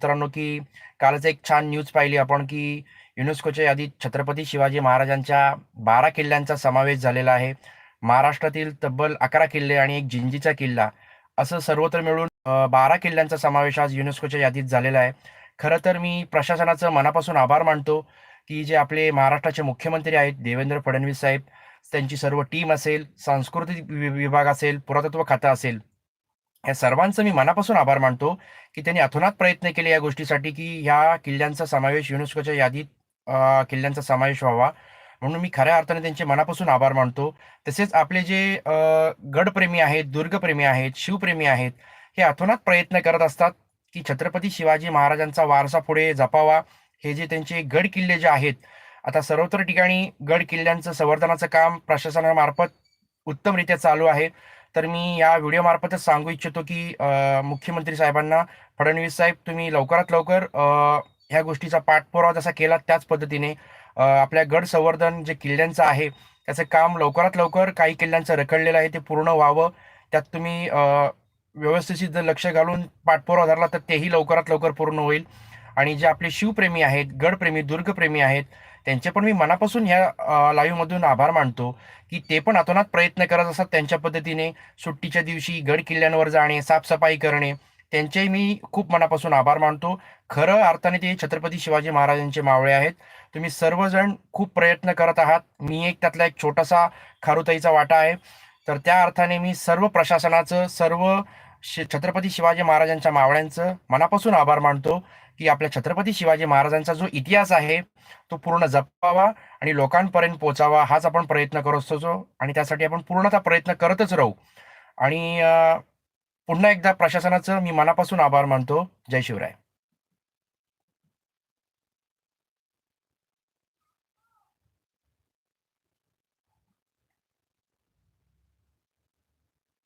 मित्रांनो की कालच एक छान न्यूज पाहिली आपण की युनेस्कोच्या यादीत छत्रपती शिवाजी महाराजांच्या बारा किल्ल्यांचा समावेश झालेला आहे. महाराष्ट्रातील तब्बल अकरा किल्ले आणि एक जिंजीचा किल्ला असं सर्वत्र मिळून बारा किल्ल्यांचा समावेश आज युनेस्कोच्या यादीत झालेला आहे. खरं तर मी प्रशासनाचं मनापासून आभार मानतो की जे आपले महाराष्ट्राचे मुख्यमंत्री आहेत देवेंद्र फडणवीस साहेब त्यांची सर्व टीम असेल सांस्कृतिक वि- विभाग असेल पुरातत्व खातं असेल या सर्वांचं मी मनापासून आभार मानतो की त्यांनी अथोनात प्रयत्न केले या गोष्टीसाठी की ह्या किल्ल्यांचा समावेश युनेस्कोच्या यादीत किल्ल्यांचा समावेश व्हावा. म्हणून मी खऱ्या अर्थाने त्यांचे मनापासून आभार मानतो. तसेच आपले जे गडप्रेमी आहेत दुर्गप्रेमी आहेत शिवप्रेमी आहेत हे अथोनात प्रयत्न करत असतात की छत्रपती शिवाजी महाराजांचा वारसा पुढे जपावा. हे जे त्यांचे गड किल्ले जे आहेत आता सर्वत्र ठिकाणी गड किल्ल्यांचं संवर्धनाचं काम प्रशासनामार्फत उत्तमरित्या चालू आहे. तर मी या व्हिडिओमार्फतच सांगू इच्छितो की मुख्यमंत्री साहेबांना फडणवीस साहेब तुम्ही लवकरात लवकर ह्या गोष्टीचा पाठपुरावा जसा केला त्याच पद्धतीने आपल्या गड संवर्धन जे किल्ल्यांचं आहे त्याचं काम लवकरात लवकर काही किल्ल्यांचं रखडलेलं आहे ते पूर्ण व्हावं. त्यात तुम्ही व्यवस्थित जर लक्ष घालून पाठपुरावा धरला तर तेही लवकरात लवकर पूर्ण होईल. आणि जे आपले शिवप्रेमी आहेत गडप्रेमी दुर्गप्रेमी आहेत त्यांचे पण मी मनापासून ह्या लाईव्हमधून आभार मानतो की ते पण अतोनात प्रयत्न करत असतात त्यांच्या पद्धतीने सुट्टीच्या दिवशी गड किल्ल्यांवर जाणे साफसफाई करणे. त्यांचेही मी खूप मनापासून आभार मानतो. खरं अर्थाने ते छत्रपती शिवाजी महाराजांचे मावळे आहेत. तुम्ही सर्वजण खूप प्रयत्न करत आहात. मी एक त्यातला एक छोटासा खारुताईचा वाटा आहे. तर त्या अर्थाने मी सर्व प्रशासनाचं सर्व छत्रपती शिवाजी महाराजांच्या मावळ्यांचं मनापासून आभार मानतो की आपल्या छत्रपती शिवाजी महाराजांचा जो इतिहास आहे तो पूर्ण जपावा आणि लोकांपर्यंत पोचावा हाच आपण प्रयत्न करत असतो आणि त्यासाठी आपण पूर्णतः प्रयत्न करतच राहू. आणि पुन्हा एकदा प्रशासनाचं मी मनापासून आभार मानतो. जय शिवराय.